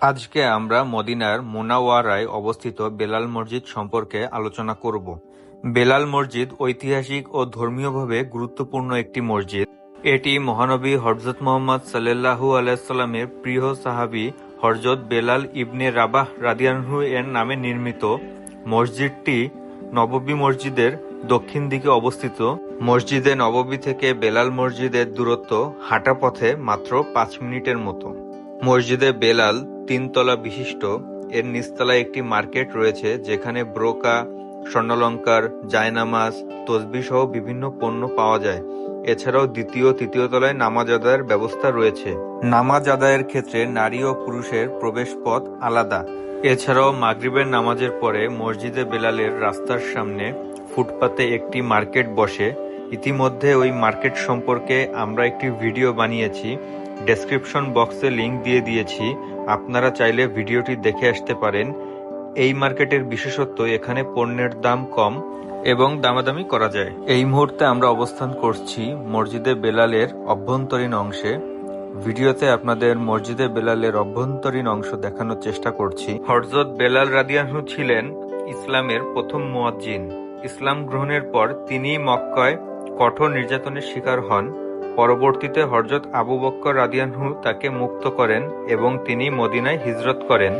আজকে আমরা মদিনার মুনাওয়ারায় অবস্থিত বেলাল মসজিদ সম্পর্কে আলোচনা করব। বেলাল মসজিদ ঐতিহাসিক ও ধর্মীয়ভাবে গুরুত্বপূর্ণ একটি মসজিদ। এটি মহানবী হযরত মুহাম্মদ সাল্লাল্লাহু আলাইহি প্রিয় সাহাবী হযরত বেলাল ইবনে রাবাহ রাদিয়াল্লাহু এর নামে নির্মিত। মসজিদটি নববী মসজিদের দক্ষিণ দিকে অবস্থিত। মসজিদে নববী থেকে বেলাল মসজিদের দূরত্ব হাঁটা পথে মাত্র পাঁচ মিনিটের মতো। মসজিদে বেলাল তিন-তলা বিশিষ্ট, এর নিচতলায় একটি মার্কেট রয়েছে যেখানে ব্রোকা, স্বর্ণালংকার, জায়নামাজ, তসবি সহ বিভিন্ন পণ্য পাওয়া যায়। এছাড়াও দ্বিতীয় তৃতীয় তলায় নামাজ আদায়ের ব্যবস্থা রয়েছে। নামাজ আদায়ের ক্ষেত্রে নারী ও পুরুষের প্রবেশ পথ আলাদা। এছাড়াও মাগরিবের নামাজের পরে মসজিদে বেলালের রাস্তার সামনে ফুটপাতে একটি মার্কেট বসে। ইতিমধ্যে ওই মার্কেট সম্পর্কে আমরা একটি ভিডিও বানিয়েছি, ডেসক্রিপশন বক্সে লিংক দিয়ে দিয়েছি, আপনারা চাইলে ভিডিওটি দেখে আসতে পারেন। এই মার্কেটের বিশেষত্ব এখানে পণ্যের দাম কম এবং দামাদামি করা যায়। এই মুহূর্তে আমরা অবস্থান করছি মসজিদে বেলালের অভ্যন্তরীণ অংশে। ভিডিওতে আপনাদের মসজিদে বেলালের অভ্যন্তরীণ অংশ দেখানোর চেষ্টা করছি। হরজত বেলাল রাদিয়াল্লাহু ছিলেন ইসলামের প্রথম মুয়াজ্জিন। ইসলাম গ্রহণের পর তিনি মক্কায় কঠোর নির্যাতনের শিকার হন। পরবর্তীতে হযরত আবু বক্কর রাদিয়ানহু তাকে মুক্ত করেন এবং তিনি মদিনায় হিজরত করেন।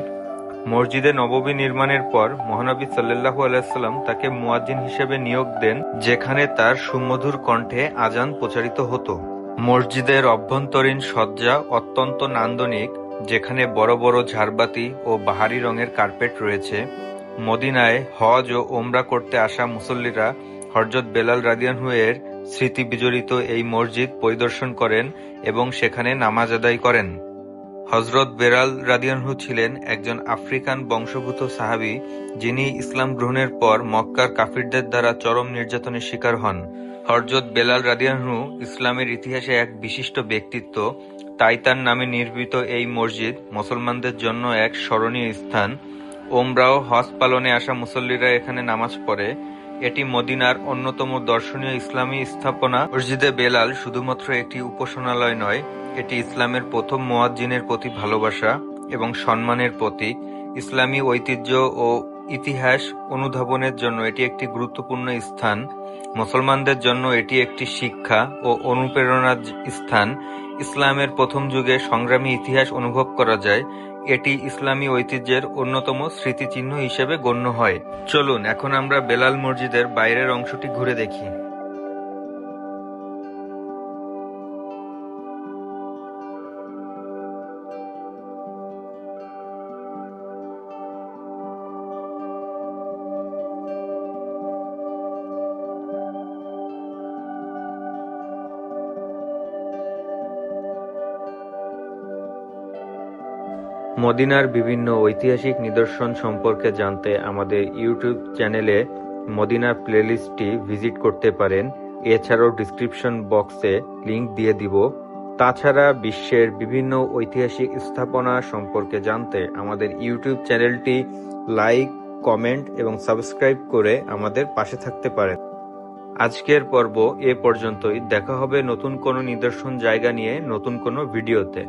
মসজিদে নববী নির্মাণের পর মহানবী সাল্লাল্লাহু আলাইহি তাকে মুয়াজ্জিন হিসেবে নিয়োগ দেন, যেখানে তার সুমধুর কণ্ঠে আজান প্রচারিত হতো। মসজিদের অভ্যন্তরীণ সজ্জা অত্যন্ত নান্দনিক, যেখানে বড় বড় ঝাড়বাতি ও বাহারি রঙের কার্পেট রয়েছে। মদিনায় হজ ও ওমরা করতে আসা মুসল্লিরা হযরত বেলাল রাদিয়াল্লাহু এর স্মৃতি বিজড়িত এই মসজিদ পরিদর্শন করেন এবং সেখানে নামাজ আদায় করেন। হজরত বেলাল রাদিয়ানহু ছিলেন একজন আফ্রিকান বংশোদ্ভূত সাহাবী যিনি ইসলাম গ্রহণের পর মক্কার কাফিরদের দ্বারা চরম নির্যাতনের শিকার হন। হযরত বেলাল রাদিয়াল্লাহু ইসলামের ইতিহাসে এক বিশিষ্ট ব্যক্তিত্ব, তাই তার নামে নির্মিত এই মসজিদ মুসলমানদের জন্য এক স্মরণীয় স্থান। ওমরা ও হজ পালনে আসা মুসল্লিরা এখানে নামাজ পড়ে। এটি মদিনার অন্যতম দর্শনীয় ইসলামী স্থাপনা। মসজিদে বেলাল শুধুমাত্র একটি উপাসনালয় নয়, এটি ইসলামের প্রথম মোয়াজ্জিনের প্রতি ভালোবাসা এবং সম্মানের প্রতীক। ইসলামী ঐতিহ্য ও ইতিহাস অনুধাবনের জন্য এটি একটি গুরুত্বপূর্ণ স্থান। মুসলমানদের জন্য এটি একটি শিক্ষা ও অনুপ্রেরণার স্থান। ইসলামের প্রথম যুগে সংগ্রামী ইতিহাস অনুভব করা যায়। এটি ইসলামী ঐতিহ্যের অন্যতম স্মৃতিচিহ্ন হিসেবে গণ্য হয়। চলুন, এখন আমরা বেলাল মসজিদের বাইরের অংশটি ঘুরে দেখি। মদিনার বিভিন্ন ঐতিহাসিক নিদর্শন সম্পর্কে জানতে আমাদের ইউটিউব চ্যানেলে মদিনা প্লেলিস্টটি ভিজিট করতে পারেন। এছাড়াও ডিসক্রিপশন বক্সে লিংক দিয়ে দিব। তাছাড়া বিশ্বের বিভিন্ন ঐতিহাসিক স্থাপনা সম্পর্কে জানতে আমাদের ইউটিউব চ্যানেলটি লাইক, কমেন্ট এবং সাবস্ক্রাইব করে আমাদের পাশে থাকতে পারেন। আজকের পর্ব এ পর্যন্তই দেখা হবে নতুন কোনো নিদর্শন জায়গা নিয়ে নতুন কোনো ভিডিওতে।